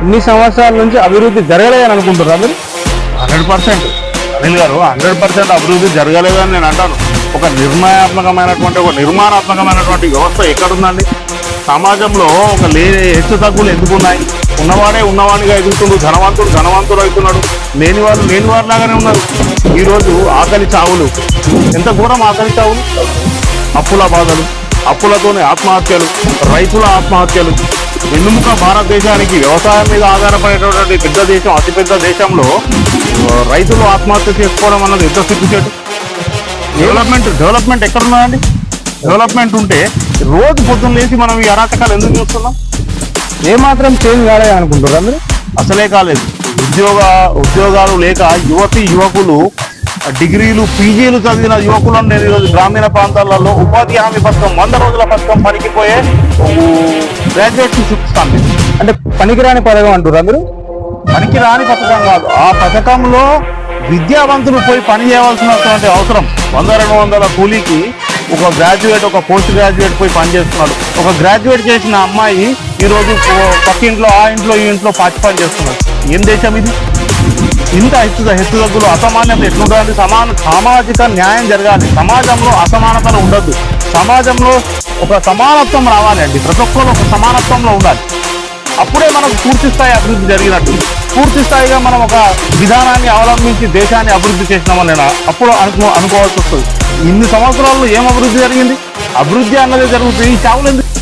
ఇన్ని సంవత్సరాల నుంచి అభివృద్ధి జరగలేదని అనుకుంటున్నారు మీరు? Hundred percent. అనిల్ గారు హండ్రెడ్ పర్సెంట్ అభివృద్ధి జరగలేదని నేను అంటాను. ఒక నిర్ణయాత్మకమైనటువంటి ఒక నిర్మాణాత్మకమైనటువంటి వ్యవస్థ ఎక్కడుందండి? సమాజంలో ఒక లే హెచ్చు తగ్గులు ఎందుకున్నాయి? ఉన్నవాడే ఉన్నవాడిగా ఎదుగుతుండు ధనవంతుడు ధనవంతుడు అవుతున్నాడు. లేని వాళ్ళు లేని వారిలాగానే ఉన్నారు. ఈరోజు ఆకలి చావులు. ఎంత ఘోరం ఆకలి చావులు? అప్పుల బాధలు. అప్పులతోనే ఆత్మహత్యలు రైతుల ఆత్మహత్యలు. వెన్నుముక భారతదేశానికి వ్యవసాయం మీద ఆధారపడేటటువంటి పెద్ద దేశం అతిపెద్ద దేశంలో రైతులు ఆత్మహత్య చేసుకోవడం అన్నది ఎంత సిగ్గుచేటు డెవలప్మెంట్ డెవలప్మెంట్ ఎక్కడున్నదండి? డెవలప్మెంట్ ఉంటే రోజు పొద్దున్న లేచి మనం ఈ అరాచకాలు ఎందుకు చూస్తున్నాం? ఏమాత్రం చేంజ్ కాలేదు అనుకుంటున్నారు అందరూ అసలే కాలేదు. ఉద్యోగ ఉద్యోగాలు లేక యువతి యువకులు డిగ్రీలు పీజీలు చదివిన యువకులను నేను ఈరోజు గ్రామీణ ప్రాంతాలలో ఉపాధి హామీ పథకం వంద రోజుల పథకం పనికిపోయే గ్రాడ్యుయేట్స్ చూపిస్తాను. అంటే పనికిరాని పదవి అంటున్నారా మీరు? పనికి రాని పథకం కాదు. ఆ పథకంలో విద్యావంతులు పోయి పని చేయవలసినటువంటి అవసరం. వంద రెండు వందల కూలీకి ఒక గ్రాడ్యుయేట్ ఒక పోస్ట్ గ్రాడ్యుయేట్ పోయి పని చేస్తున్నాడు. ఒక గ్రాడ్యుయేట్ చేసిన అమ్మాయి ఈరోజు పక్క ఇంట్లో ఆ ఇంట్లో ఈ ఇంట్లో పని చేస్తున్నాడు. ఏం దేశం ఇది? ఇంత హెచ్చు హెచ్చుదగ్గులు అసమాన్యత ఎట్లుంటుంది సమాన సామాజిక న్యాయం జరగాలి. సమాజంలో అసమానతలు ఉండద్దు. సమాజంలో ఒక సమానత్వం రావాలి అండి. ప్రతి ఒక్కరు ఒక సమానత్వంలో ఉండాలి. అప్పుడే మనకు పూర్తి స్థాయి అభివృద్ధి జరిగినట్టు. పూర్తి స్థాయిగా మనం ఒక విధానాన్ని అవలంబించి దేశాన్ని అభివృద్ధి చేసినామని అప్పుడు అనుకో అనుకోవాల్సి వస్తుంది. ఇన్ని సంవత్సరాల్లో ఏం అభివృద్ధి జరిగింది? అభివృద్ధి అన్నది జరుగుతుంది. ఈ చావులు ఎందుకు